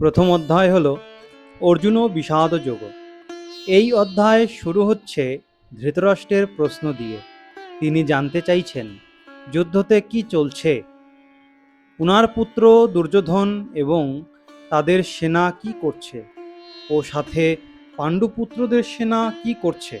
প্রথম অধ্যায় হল অর্জুন বিষাদ যোগ। এই অধ্যায় শুরু হচ্ছে ধৃতরাষ্ট্রের প্রশ্ন দিয়ে। তিনি জানতে চাইছেন, যুদ্ধতে কি চলছে? উনার পুত্র দুর্যোধন এবং তাদের সেনা কি করছে? ও সাথে পাণ্ডুপুত্রদের সেনা কি করছে?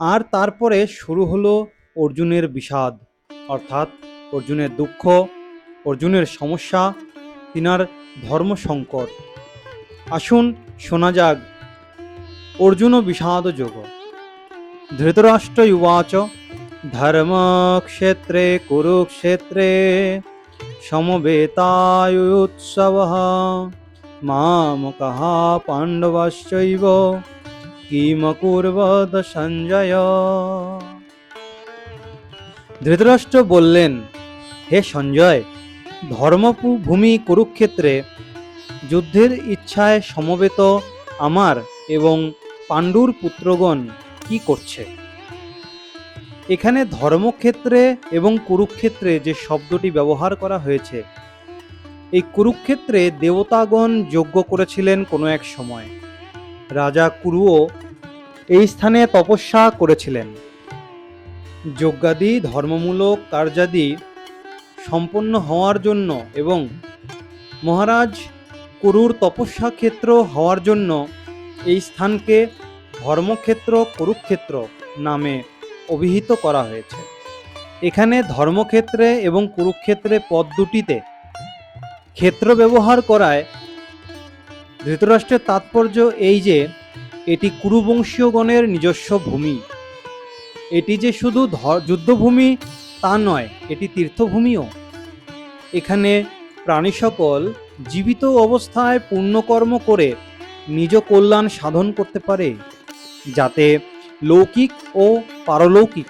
আর তারপরে শুরু হলো অর্জুনের বিষাদ, অর্থাৎ অর্জুনের দুঃখ, অর্জুনের সমস্যা, তিনার ধর্ম সংকট আসুন শোনা যাক অর্জুন বিষাদ যোগ। ধৃতরাষ্ট্র উবাচ ধর্মক্ষেত্রে, কুরুক্ষেত্রে, সমবেতায়ুৎসব মামকः পাণ্ডবশ্চৈব, কিমকুর্বদ সঞ্জয়। ধৃতরাষ্ট্র বললেন, হে সঞ্জয় ধর্মভূমি কুরুক্ষেত্রে যুদ্ধের ইচ্ছায় সমবেত আমার এবং পাণ্ডুর পুত্রগণ কি করছে? এখানে ধর্মক্ষেত্রে এবং কুরুক্ষেত্রে যে শব্দটি ব্যবহার করা হয়েছে, এই কুরুক্ষেত্রে দেবতাগণ যজ্ঞ করেছিলেন কোনো এক সময়। রাজা কুরুও এই স্থানে তপস্যা করেছিলেন। যজ্ঞাদি, ধর্মমূলক কার্যাদি সম্পন্ন হওয়ার জন্য এবং মহারাজ কুরুর তপস্যা ক্ষেত্র হওয়ার জন্য এই স্থানকে ধর্মক্ষেত্র কুরুক্ষেত্র নামে অভিহিত করা হয়েছে। এখানে ধর্মক্ষেত্রে এবং কুরুক্ষেত্রে পদ দুটিতে ক্ষেত্র ব্যবহার করায় ধৃতরাষ্ট্রের তাৎপর্য এই যে, এটি কুরুবংশীয়গণের নিজস্ব ভূমি। এটি যে শুধু যুদ্ধভূমি তা নয়, এটি তীর্থভূমিও। এখানে প্রাণী সকল জীবিত অবস্থায় পুণ্যকর্ম করে নিজ কল্যাণ সাধন করতে পারে, যাতে লৌকিক ও পারলৌকিক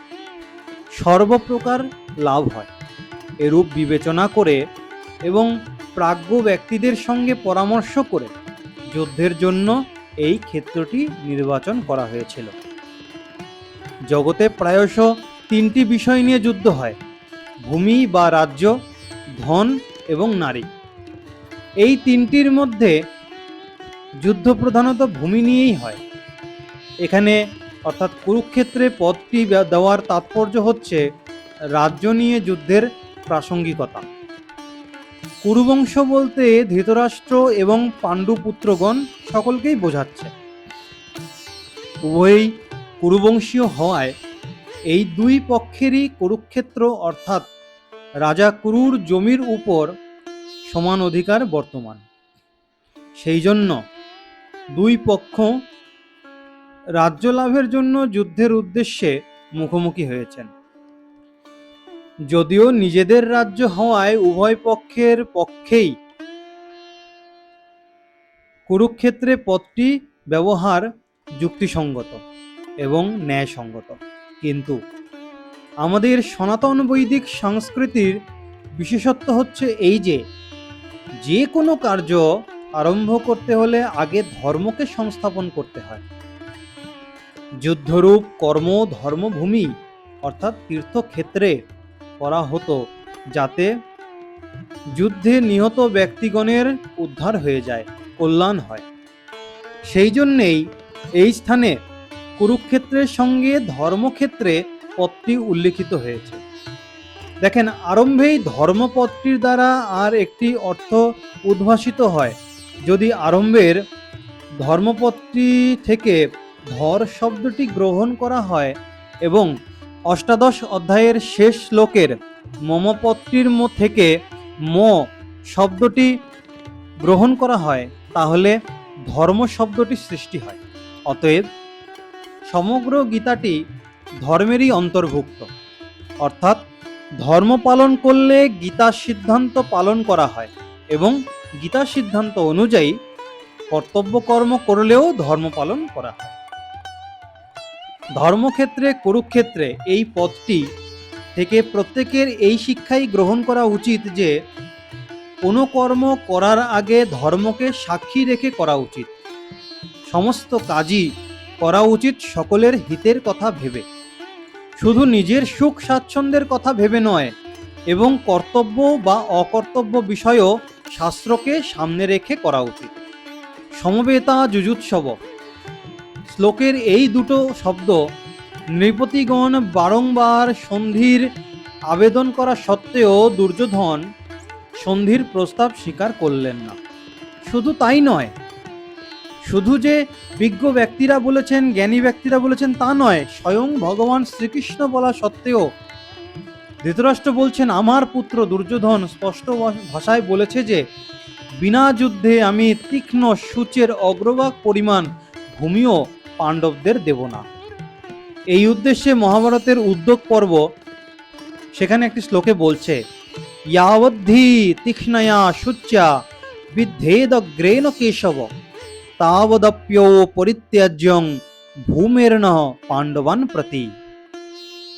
সর্বপ্রকার লাভ হয়। এরূপ বিবেচনা করে এবং প্রাজ্ঞ ব্যক্তিদের সঙ্গে পরামর্শ করে যুদ্ধের জন্য এই ক্ষেত্রটি নির্বাচন করা হয়েছিল। জগতে প্রায়শ তিনটি বিষয় নিয়ে যুদ্ধ হয়, ভূমি বা রাজ্য, ধন এবং নারী। এই তিনটির মধ্যে যুদ্ধ প্রধানত ভূমি নিয়েই হয়। এখানে অর্থাৎ কুরুক্ষেত্রে পদটি দেওয়ার তাৎপর্য হচ্ছে রাজ্য নিয়ে যুদ্ধের প্রাসঙ্গিকতা। কুরুবংশ বলতে ধৃতরাষ্ট্র এবং পাণ্ডুপুত্রগণ সকলকেই বোঝাচ্ছে। উভয়ই কুরুবংশীয় হওয়ায় এই দুই পক্ষেরই কুরুক্ষেত্র অর্থাৎ রাজা কুরুর জমির উপর সমান অধিকার বর্তমান। সেই জন্য দুই পক্ষ রাজ্য লাভের জন্য যুদ্ধের উদ্দেশ্যে মুখোমুখি হয়েছেন। যদিও নিজেদের রাজ্য হওয়ায় উভয় পক্ষের পক্ষেই কুরুক্ষেত্রে পদটি ব্যবহার যুক্তিসঙ্গত এবং ন্যায়সঙ্গত। কিন্তু আমাদের সনাতন বৈদিক সংস্কৃতির বিশেষত্ব হচ্ছে এই যে যে কোনো কার্য আরম্ভ করতে হলে আগে ধর্মকে সংস্থাপন করতে হয়। যুদ্ধরূপ, কর্ম, ধর্মভূমি অর্থাৎ তীর্থক্ষেত্রে করা হতো যাতে যুদ্ধে নিহত ব্যক্তিগণের উদ্ধার হয়ে যায়, কল্যাণ হয়। সেই জন্যেই এই স্থানে কুরুক্ষেত্রের সঙ্গে ধর্মক্ষেত্রে পদটি উল্লেখিত হয়েছে। দেখেন, আরম্ভেই ধর্মপদটির দ্বারা আর একটি অর্থ উদ্ভাসিত হয়। যদি আরম্ভের ধর্মপদটি থেকে ধর শব্দটি গ্রহণ করা হয় এবং অষ্টাদশ অধ্যায়ের শেষ শ্লোকের মমপদটির ম থেকে ম শব্দটি গ্রহণ করা হয়, তাহলে ধর্ম শব্দটি সৃষ্টি হয়। অতএব সমগ্র গীতাটি ধর্মেরই অন্তর্ভুক্ত। অর্থাৎ ধর্ম পালন করলে গীতার সিদ্ধান্ত পালন করা হয় এবং গীতার সিদ্ধান্ত অনুযায়ী কর্তব্য কর্ম করলেও ধর্ম পালন করা হয়। ধর্মক্ষেত্রে, কুরুক্ষেত্রে এই পদটি থেকে প্রত্যেকের এই শিক্ষাই গ্রহণ করা উচিত যে কোনো কর্ম করার আগে ধর্মকে সাক্ষী রেখে করা উচিত। সমস্ত কাজই করা উচিত সকলের হিতের কথা ভেবে। শুধু নিজের সুখ স্বাচ্ছন্দ্যের কথা ভেবে নয়, এবং কর্তব্য বা অকর্তব্য বিষয়ও শাস্ত্রকে সামনে রেখে করা উচিত। সমবেতা যুজুৎসব। শ্লোকের এই দুটো শব্দ নৃপতিগণ বারংবার সন্ধির আবেদন করা সত্ত্বেও দুর্যোধন সন্ধির প্রস্তাব স্বীকার করলেন না। শুধু তাই নয় শুধু যে বিজ্ঞ ব্যক্তিরা বলেছেন, জ্ঞানী ব্যক্তিরা বলেছেন, তা নয়, স্বয়ং ভগবান শ্রীকৃষ্ণ বলা সত্ত্বেও ধৃতরাষ্ট্র বলছেন, আমার পুত্র দুর্যোধন স্পষ্ট ভাষায় বলেছে যে, বিনা যুদ্ধে আমি তীক্ষ্ণ সূচের অগ্রভাগ পরিমাণ ভূমিও পাণ্ডবদের দেব না। এই উদ্দেশ্যে মহাভারতের উদ্যোগ পর্ব সেখানে একটি শ্লোকে বলছে, ইয়াবদ্ধি তীক্ষ্ণয়া সূচ্যা বিদ্ধেদগ্রেণ কেশব। তাবদপ্যো পরিত্যাজ্যং ভূমের্ন পাণ্ডবান প্রতি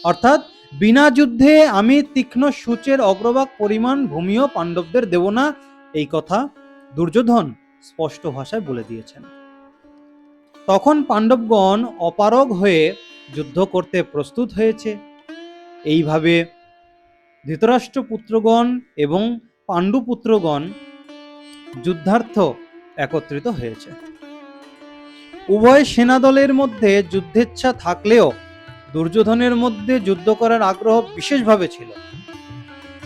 অর্থাৎ বিনা যুদ্ধে আমি তীক্ষ্ণ সূচের অগ্রভাগ পরিমাণ ভূমিও পাণ্ডবদের দেব না এই কথা দুর্যোধন স্পষ্ট ভাষায় বলে দিয়েছেন। তখন পাণ্ডবগণ অপারগ হয়ে যুদ্ধ করতে প্রস্তুত হয়েছে। এইভাবে ধৃতরাষ্ট্র পুত্রগণ এবং পাণ্ডু পুত্রগণ যুদ্ধার্থ একত্রিত হয়েছে। উভয় সেনাদলের মধ্যে যুদ্ধেচ্ছা থাকলেও দুর্যোধনের মধ্যে যুদ্ধ করার আগ্রহ বিশেষভাবে ছিল।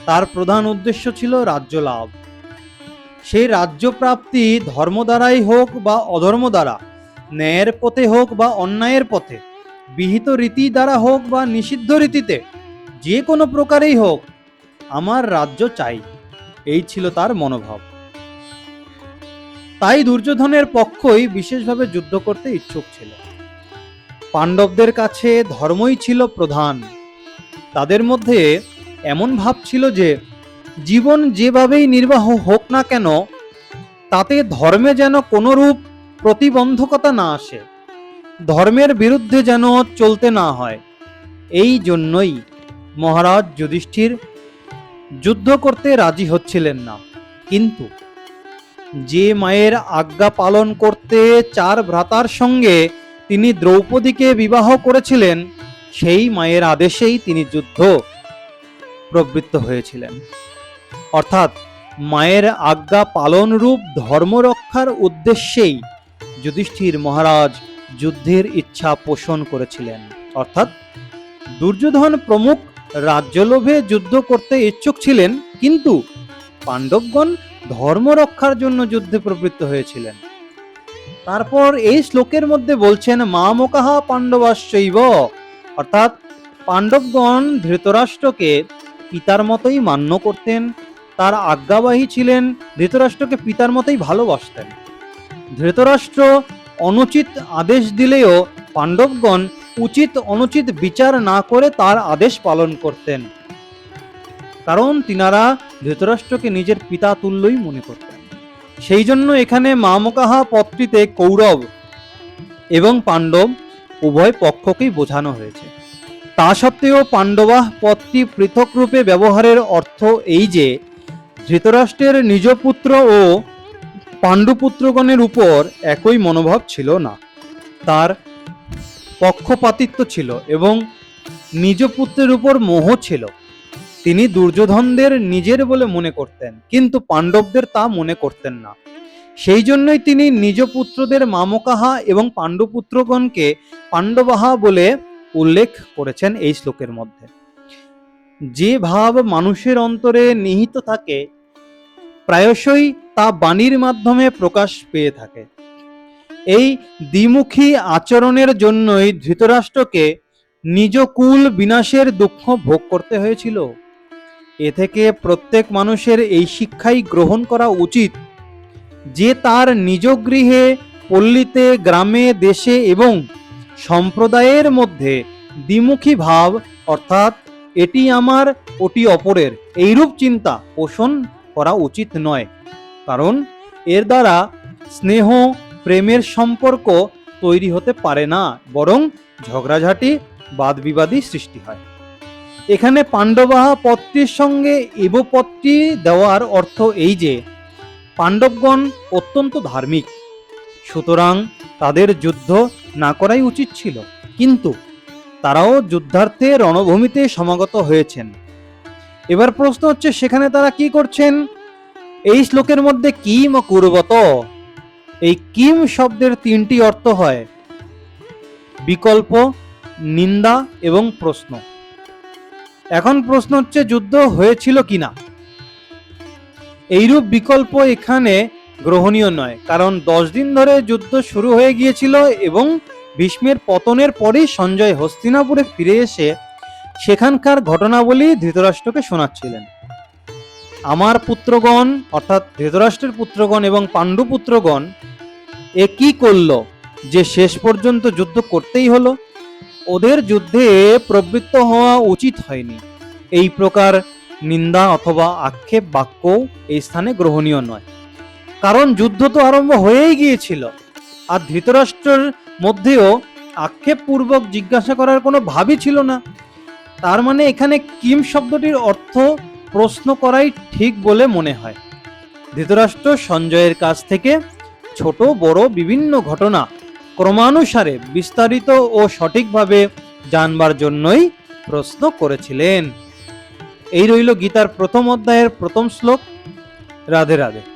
তার প্রধান উদ্দেশ্য ছিল রাজ্য লাভ। সেই রাজ্য প্রাপ্তি ধর্ম দ্বারাই হোক বা অধর্ম দ্বারা, ন্যায়ের পথে হোক বা অন্যায়ের পথে, বিহিত রীতি দ্বারা হোক বা নিষিদ্ধ রীতিতে, যে কোনো প্রকারেই হোক, আমার রাজ্য চাই। এই ছিল তার মনোভাব। তাই দুর্যোধনের পক্ষই বিশেষভাবে যুদ্ধ করতে ইচ্ছুক ছিল। পাণ্ডবদের কাছে ধর্মই ছিল প্রধান। তাদের মধ্যে এমন ভাব ছিল যে, জীবন যেভাবেই নির্বাহ হোক না কেন, তাতে ধর্মে যেন কোনোরূপ প্রতিবন্ধকতা না আসে। ধর্মের বিরুদ্ধে যেন চলতে না হয়। এই জন্যই মহারাজ যুধিষ্ঠির যুদ্ধ করতে রাজি হচ্ছিলেন না। কিন্তু যে মায়ের আজ্ঞা পালন করতে চার ভ্রাতার সঙ্গে তিনি দ্রৌপদীকে বিবাহ করেছিলেন, সেই মায়ের আদেশেই তিনি যুদ্ধ প্রবৃত্ত হয়েছিলেন। অর্থাৎ মায়ের আজ্ঞা পালন রূপ ধর্ম রক্ষার উদ্দেশ্যেই যুধিষ্ঠির মহারাজ যুদ্ধের ইচ্ছা পোষণ করেছিলেন। অর্থাৎ দুর্যোধন প্রমুখ রাজ্যলোভে যুদ্ধ করতে ইচ্ছুক ছিলেন, কিন্তু পাণ্ডবগণ ধর্ম রক্ষার জন্য যুদ্ধে প্রবৃত্ত হয়েছিলেন। তারপর এই শ্লোকের মধ্যে বলছেন মা মোকাহা পাণ্ডবাশ্চৈব। অর্থাৎ পাণ্ডবগণ ধৃতরাষ্ট্রকে পিতার মতোই মান্য করতেন, তার আজ্ঞাবাহী ছিলেন, ধৃতরাষ্ট্রকে পিতার মতোই ভালোবাসতেন। ধৃতরাষ্ট্র অনুচিত আদেশ দিলেও পাণ্ডবগণ উচিত অনুচিত বিচার না করে তার আদেশ পালন করতেন। কারণ তিনারা ধৃতরাষ্ট্রকে নিজের পিতা তুল্যই মনে করতেন। সেই জন্য এখানে মামকাহা পত্রিতে কৌরব এবং পাণ্ডব উভয় পক্ষকেই বোঝানো হয়েছে। তা সত্ত্বেও পাণ্ডবাহ পদটি পৃথক রূপে ব্যবহারের অর্থ এই যে, ধৃতরাষ্ট্রের নিজ পুত্র ও পাণ্ডুপুত্রগণের উপর একই মনোভাব ছিল না। তার পক্ষপাতিত্ব ছিল এবং নিজ পুত্রের উপর মোহ ছিল। তিনি দুর্যোধনদের নিজের বলে মনে করতেন, কিন্তু পাণ্ডবদের তা মনে করতেন না। সেই জন্যই তিনি নিজ পুত্রদের মামকাহা এবং পাণ্ডুপুত্রগণকে পাণ্ডবাহা বলে উল্লেখ করেছেন এই শ্লোকের মধ্যে। যে ভাব মানুষের অন্তরে নিহিত থাকে, প্রায়শই তা বাণীর মাধ্যমে প্রকাশ পেয়ে থাকে। এই দ্বিমুখী আচরণের জন্যই ধৃতরাষ্ট্রকে নিজ কুল বিনাশের দুঃখ ভোগ করতে হয়েছিল। এ থেকে প্রত্যেক মানুষের এই শিক্ষাই গ্রহণ করা উচিত। যে তার নিজ গৃহে, পল্লীতে, গ্রামে, দেশে এবং সম্প্রদায়ের মধ্যে দ্বিমুখী ভাব, অর্থাৎ এটি আমার, ওটি অপরের, এইরূপ চিন্তা পোষণ করা উচিত নয়। কারণ এর দ্বারা স্নেহ, প্রেমের সম্পর্ক তৈরি হতে পারে না, বরং ঝগড়াঝাটি বাদবিবাদী সৃষ্টি হয়। এখানে পাণ্ডবাহা পত্রীর সঙ্গে এব দেওয়ার অর্থ এই যে, পাণ্ডবগণ অত্যন্ত ধার্মিক। সুতরাং তাদের যুদ্ধ না করাই উচিত ছিল। কিন্তু তারাও যুদ্ধার্থে রণভূমিতে সমাগত হয়েছেন। এবার প্রশ্ন হচ্ছে, সেখানে তারা কি করছেন? এই শ্লোকের মধ্যে কিম ও কুর্বত? এই কিম শব্দের তিনটি অর্থ হয়, বিকল্প, নিন্দা এবং প্রশ্ন। এখন প্রশ্ন হচ্ছে, যুদ্ধ হয়েছিল কিনা? এইরূপ বিকল্প এখানে গ্রহণীয় নয়, কারণ দশ দিন ধরে যুদ্ধ শুরু হয়ে গিয়েছিল এবং ভীষ্মের পতনের পরেই সঞ্জয় হস্তিনাপুরে ফিরে এসে সেখানকার ঘটনাবলী ধৃতরাষ্ট্রকে শোনাচ্ছিলেন। আমার পুত্রগণ, অর্থাৎ ধৃতরাষ্ট্রের পুত্রগণ এবং পাণ্ডু পুত্রগণ এ কি করল যে শেষ পর্যন্ত যুদ্ধ করতেই হলো? ওদের যুদ্ধে প্রবৃত্ত হওয়া উচিত হয়নি। এই প্রকার নিন্দা অথবা আক্ষেপ বাক্য এই স্থানে গ্রহণীয় নয়। কারণ যুদ্ধ তো আরম্ভ হয়েই গিয়েছিল। আর ধৃতরাষ্ট্রের মধ্যেও আক্ষেপপূর্বক জিজ্ঞাসা করার কোনো ভাবই ছিল না। তার মানে এখানে কিম শব্দটির অর্থ প্রশ্ন করাই ঠিক বলে মনে হয়। ধৃতরাষ্ট্র সঞ্জয়ের কাছ থেকে ছোট, বড়, বিভিন্ন ঘটনা ক্রমানুসারে বিস্তারিত ও সঠিকভাবে জানবার জন্যই প্রশ্ন করেছিলেন। এই রইল গীতার প্রথম অধ্যায়ের প্রথম শ্লোক। রাধে রাধে।